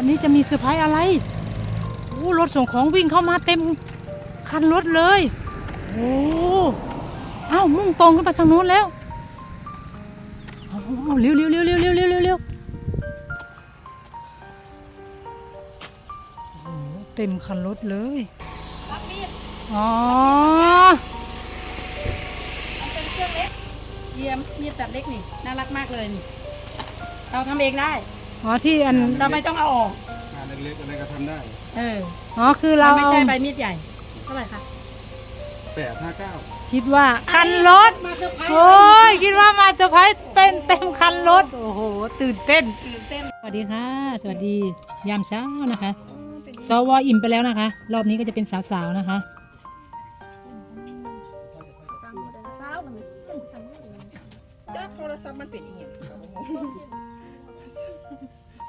วันนี้จะมีเซอร์ไพรส์อะไรโอ้รถส่งของวิ่งเข้ามาเต็มคันรถเลยโอ้เอ้ามุ่งตรงขึ้นไปทางโน้นแล้วเอาเร็วเร็วเร็วเร็วเร็วเร็วเร็วเร็วเต็มคันรถเลยรับมีดอ๋อมันเป็นเครื่องเล็กเยี่ยมมีดตัดเล็กนี่ น่ารักมากเลย เราทำเองได้ อ๋อที่อันเราไม่ต้องเอาออกงานเล็กๆอะไรก็ทำได้เอออ๋อคือเราเราไม่ใช่ใบมีดใหญ่เท่าไหร่คะแปดห้าเก้าคิดว่าคันรถ มาเซอร์ไพรส์โอ้ยคิดว่ามาเซอร์ไพรส์เป็นเต็มคันรถ โอ้โห ตื่นเต้น ตื่นเต้นสวัสดีค่ะ สวัสดียามเช้านะคะสวอิ่มไปแล้วนะคะ รอบนี้ก็จะเป็นสาวๆนะคะ จ้าโทรศัพท์มันเป็นอีหยังครั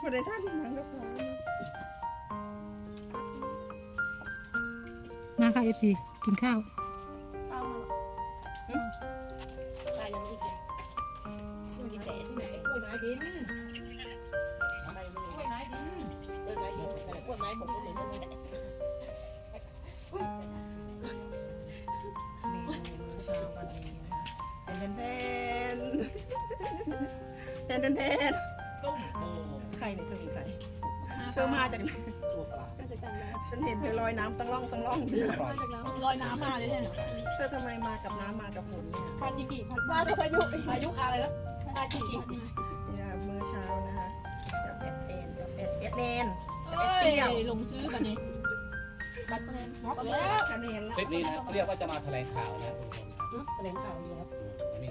บ่ได้ท่านนังกับมาค่ะเอฟซีกินข้าวเปล่มันปลายังไม่ด้กินกิวยไม้ดินปด้วยไม้ดินกวยไม้ดินแต่กล้วยไม้ผมก็เลยไม่ด้ชาวันนี้แทนแทน ใครเนี่ยเธอเป็นใครเธอมาจากไหนฉันเห็นเธอลอยน้ำตั้งร่องตั้งร่องอยู่นะลอยน้ำมาเลยเนี่ยเธอทำไมมากับน้ำมากับฝนเนี่ยพาจิกิมากับพายุพายุอะไรแล้วพาจิกิเนี่ยมื้อเช้านะคะกับแอดแอนกับแอดแอดแนนกับเอ้แอดเปรี้ยวยลงซื้อแบบนี้บัตรคะแนนหมดแล้วคะแนนคลิปนี้นะเขาเรียกว่าจะมาแถลงข่าวนะคุณผู้ชมแถลงข่าวอยู่ครับมี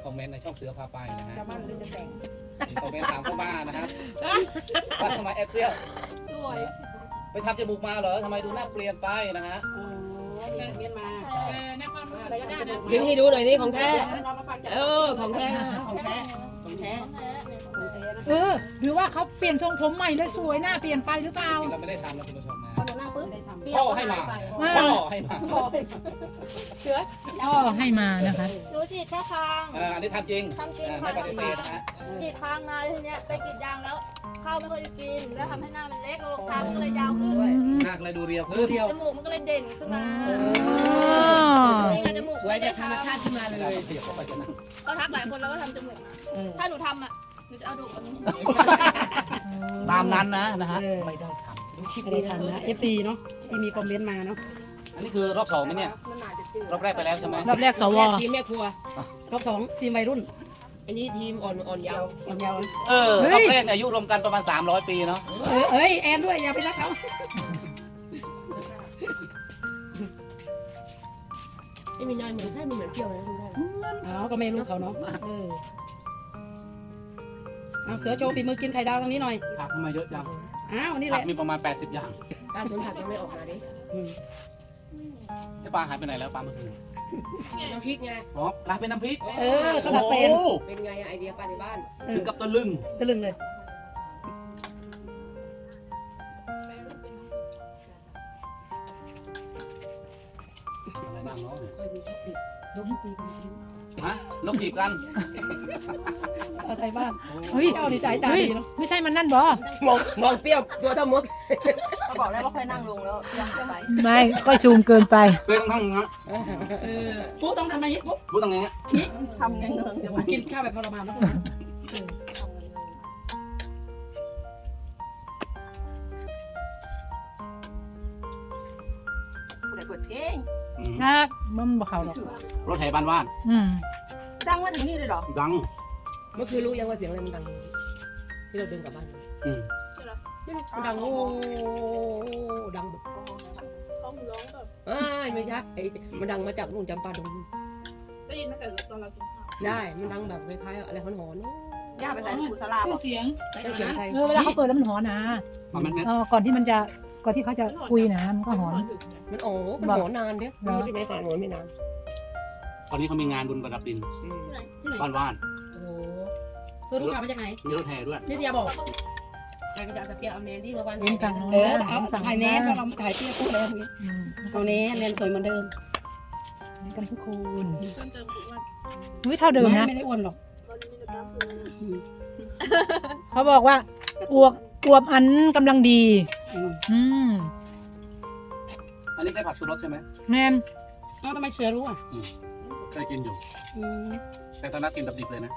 คอมเมนต์ในช่องเสือพาไปนะฮะจะมั่นหรือจะแต่งมีคอมเมนต์ถามเข้ามานะครับว่าทำไมแอปเปรี้ยวสวยไปทำจมูกมาเหรอทำไมดูหน้าเปลี่ยนไปนะฮะโอ้ยเรียนมาเออในความรู้สึกก็ได้นะดึงให้ดูหน่อยนี่ของแท้เรามาฟังจากเออของแท้ของแท้ของแท้เออหรือว่าเขาเปลี่ยนทรงผมใหม่เลยสวยหน้าเปลี่ยนไปหรือเปล่าจริงๆเราไม่ได้ทำนะคุณผู้ชม นะพอหนูหน้าปุ๊บได้ทำเปรี้ยวพ่อก็ให้หามายไปพ่อให้มาพอเสือพ่อให้มานะคะ หนูฉีดแค่คางอ่าอันนี้ทำจริงทำจริงอ่าค่ะไม่ปฏิเสธนะฮะฉีดคางมาทีเนี้ยไปกรีดยางแล้วข้าวไม่ค่อยได้กิน แล้วทำให้หน้ามันเล็กลงคางมันก็เลยยาวขึ้นหน้าก็เลยดูเรียวขึ้นเดียว จมูกมันก็เลยเด่นขึ้นมาอ๋อนี่ไงจมูกสวยแบบธรรมชาติขึ้นมาเวเลลายเราเปรียบเข้าไปจะนั่งก็ทักหลายคนแล้วว่าทำจมูกถ้าหนูทำอะหนูจะเอาดูกอันนี้ ตามนั้นนะนะฮะเออ ไม่ได้ทำดูคลิปไม่ได้ทำนะ FC เนาะที่มีคอมเมนต์มาเนาะอันนี้คือรอบสองไหมเนี่ยมันอาจจะจืดรอบแรกไปแล้วใช่ไหมรอบแรกสวทีมแม่ครัว รอบสองทีมวัยรุ่นอันนี้ทีมอ่อนอ่อนเยาวคนยาวเออรอบแรกเนี่ยอายุรวมกันประมาณ 300 ปีเนาะเอ้ยเอ้ยแอนด้วยอย่าไปรักเขาไม่มีนายเหมือนแค่มันเหมือนเปรี้ยวนะคุณแม่อ๋อก็ไม่รู้เขาเนาะเออ เอาเสือโชว์ฝีมือกินไข่ดาวทางนี้หน่อย ผักทำไมเยอะจังอ้าว นี่แหผักละมีประมาณ 80 อย่างปลาสวนผักยังไม่ออกมาดิอืมไอ้ปลาหายไปไหนแล้วปลาเมื่อคืนน้ำพริกไง อ๋อกลายเป็นน้ำพริกเออเขาดัดแปลงโอ้โหเป็นไงไอเดียป้าในบ้าน เอถึองกับตะลึงตะลึงเลย อะไรบ้างเนาะค่อยมีช็อปปิ้งยกให้ตีกัน ฮะนกจีบกันเอาไทยบ้านเฮ้ยเจ้านี่สายตาเฮ้ยดีเนาะไม่ใช่มันนั่นบอมองมองเปรี้ยวตัวเท่ามดเขาบอกแล้วว่าค่อยนั่งลงแล้วยังไปไม่ค่อยซูมเกินไปเพื่อนต้องทำงั้นเออปุ๊ต้องทำอะไรปุ๊พูดตรงนี้ทำไงเงินจะมากินข้าวแบบทรมานนะพวกนั้นผู้ใดเปิดเพลงอืมนะมันบ่เขาหรอกรถแห่บ้านว่านอืม ดังมาถึงนี่เลยเหรอ ดัง เมื่อคืนรู้ยังว่าเสียงอะไรมันดัง ที่เราเดินกลับบ้านอืมมันดังโอ้ดังแบบเขาร้องแบบเอ้ยไม่ใช่มันดังมาจากนู่นจำปาดงได้ยินตั้งแต่ตอนเรากินข้าวได้มันดังแบบคล้ายๆอะไรหอนๆย่าไปใส่ปูสลาบเสียงใช่เสียงใครเออเวลาเขาเปิดแล้วมันหอนนะมันมันเออก่อนที่มันจะก่อนที่เขาจะคุยนะมันก็หอน มันโอ้มันหอนนานเด้มันไม่ใช่ไม่หอนหอนไม่นาน ตอนนี้เขามีงานบุญประดับดินอืมที่ไหนบ้านว่านโอ้โหเธอรู้ข่าวมาจากไหนมีรถแห่ด้วยนิตยาบอกใครก็จะเอาสเปียร์เอาเนนที่เขาวันเว้นกันโน้นเออนะเอาสั่งถ่ายแนนเราถ่ายเตี้ยพูดเลยอืมเอาแนนแนนสวยเหมือนเดิมเว้นกันทุกคนเพิ่มเติมคือว่าอุ้ยเท่าเดิมนะ ไม่ได้อ้วนหรอกตอนนี้มีน้ำคือเขาบอกว่าอวกอวบอันกำลังดีอืมอันนี้ใช่ผักชูรสใช่ไหมแมนเอ้าทำไมเสือรู้อะเค ยกินอยู่ อืมแต่ตอนนั้นกินแบบดิบเลยนะ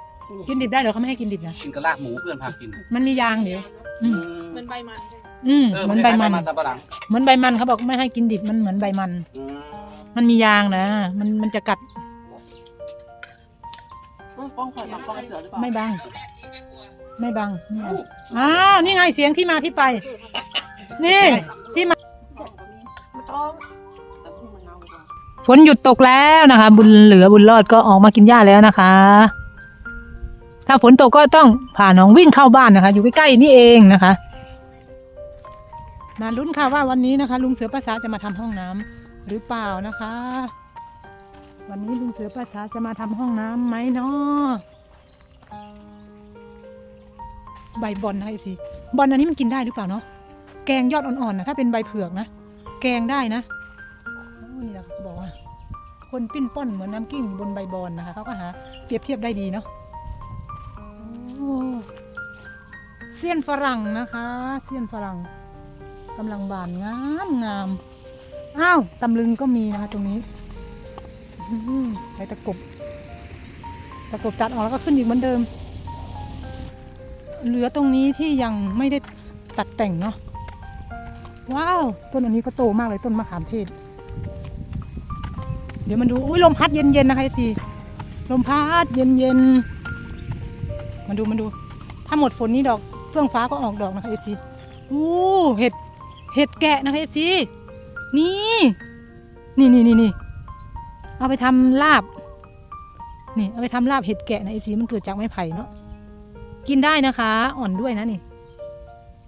กินดิบได้เหรอเขาไม่ให้กินดิบนะ กินกระลาบหมูเพื่อนพากินมันมียางเดี๋ยวอืมเหมันใบมันใช่ไหมอืมเออเหมือนใบมัน สับปะหลังเหมือนใบมันเขาบอกไม่ให้กินดิบมันเหมือนใบมัน อืมมันมียางนะ มันมันจะกัดป้องข่อยหมักป้องไอเสือหรือเปล่าไม่บัง ไม่บังนี่ไงอ้าวนี่ไงเสียงที่มาที่ไป นี่ที่มา ฝนหยุดตกแล้วนะคะ บุญเหลือบุญรอดก็ออกมากินหญ้าแล้วนะคะ ถ้าฝนตกก็ต้องผ่าน้องวิ่งเข้าบ้านนะคะ อยู่ใกล้ๆนี่เองนะคะมาลุ้นค่ะว่าวันนี้นะคะ ลุงเสือป้าสาจะมาทำห้องน้ำหรือเปล่านะคะ วันนี้ลุงเสือป้าสาจะมาทำห้องน้ำไหมเนาะใบบอลนะคะเอซีบอลอันนี้มันกินได้หรือเปล่าเนาะแกงยอดอ่อนๆนะถ้าเป็นใบเผือกนะแกงได้นะ คนปิ้นป้อนเหมือนน้ำกิ้งบนใบบอลนะคะเขาก็หาเปรียบเทียบได้ดีเนาะเสี้ยนฝรั่งนะคะเสี้ยนฝรั่งกำลังบานงามงามอ้าวตำลึงก็มีนะคะตรงนี้อื้อหือไอ้ตะกบตะกบตัดออกแล้วก็ขึ้นอีกเหมือนเดิม เหลือตรงนี้ที่ยังไม่ได้ตัดแต่งเนาะว้าว ต้นอันนี้ก็โตมากเลยต้นมะขามเทศ ดี๋ยวมันดูอุ้ยลมพัดเย็นๆนะคะสิลมพัดเย็นๆมาดูมาดู ถ้าหมดฝนนี้ดอกเฟื่องฟ้าก็ออกดอกนะคะเอฟซีอู้เห็ดเห็ดแกะนะคะเอฟซีนี่นี่นี่นี่นี่เอาไปทำลาบนี่เอาไปทำลาบเห็ดแกะนะเอฟซีมันเกิดจากไม้ไผ่เนาะกินได้นะคะ อ่อนด้วยนะนี่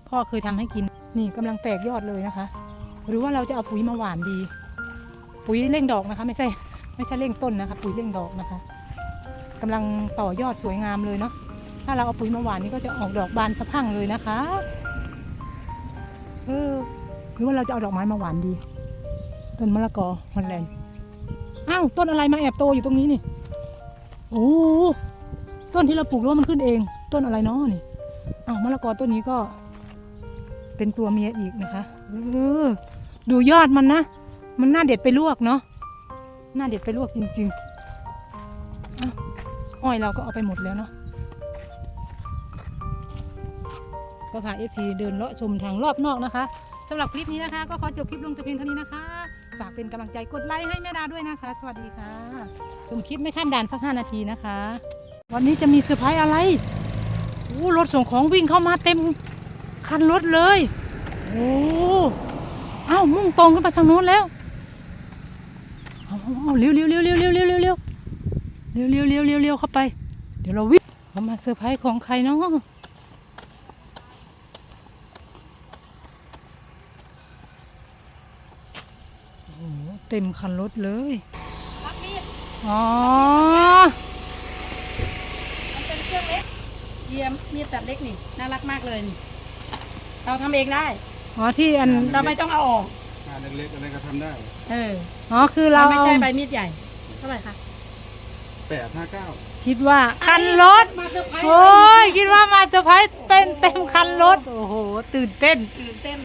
พ่อเคยทำให้กินนี่กำลังแตกยอดเลยนะคะ หรือว่าเราจะเอาปุ๋ยมาหว่านดี ปุ๋ยเร่งดอกนะคะ ไม่ใช่ไม่ใช่เร่งต้นนะคะ ปุ๋ยเร่งดอกนะคะกำลังต่อยอดสวยงามเลยเนาะถ้าเราเอาปุ๋ยมาหว่านนี่ก็จะออกดอกบานสะพั่งเลยนะคะเออหรือว่าเราจะเอาดอกไม้มาหว่านดี ต้นมะละกอฮอลแลนด์อ้าวต้นอะไรมาแอบโตอยู่ตรงนี้นี่โอ้ต้นที่เราปลูกแล้วมันขึ้นเอง ต้นอะไรเนาะนี่อ้าวมะละกอต้นนี้ก็ เป็นตัวเมียอีกนะคะเออดูยอดมันนะ มันน่าเด็ดไปลวกเนาะน่าเด็ดไปลวกจริงๆอ้าวอ้อยเราก็เอาไปหมดแล้วเนาะก็พาเอฟซีเดินเลาะชมทางรอบนอกนะคะสำหรับคลิปนี้นะคะ ก็ขอจบคลิปลงแต่เพียงเท่านี้นะคะฝากเป็นกำลังใจกดไลค์ให้แม่ดาด้วยนะคะ สวัสดีค่ะชมคลิปไม่ข้ามด่านสักห้านาทีนะคะ วันนี้จะมีเซอร์ไพรส์อะไรโอ้รถส่งของวิ่งเข้ามาเต็มคันรถเลยโอ้อ้าวมุ่งตรงขึ้นไปทางโน้นแล้ว เอาเอาเอาเร็วเร็วเร็วเร็วเร็วเร็วเร็วเร็วเร็วเร็วเร็วเร็วเร็วเข้าไป เดี๋ยวเราวิ่งเขามาเซอร์ไพรส์ของใครเนาะโอ้โหเต็มคันรถเลยรับมีดอ๋อ มันเป็นเครื่องเล็กเยี่ยมมีดตัดเล็กนี่ น่ารักมากเลย เราทำเองได้ อ๋อที่อัน เราไม่ต้องเอาออกานเล็กๆอะไรก็ทำได้เอออ๋อคือเราเราไม่ใช่ใบมีดใหญ่ เท่าไหร่คะแปดห้าเก้าคิดว่าคันรถ มาเซอร์ไพรส์โอ้ยคิดว่ามาเซอร์ไพรส์เป็นเต็มคันรถ โอ้โห ตื่นเต้น ตื่นเต้น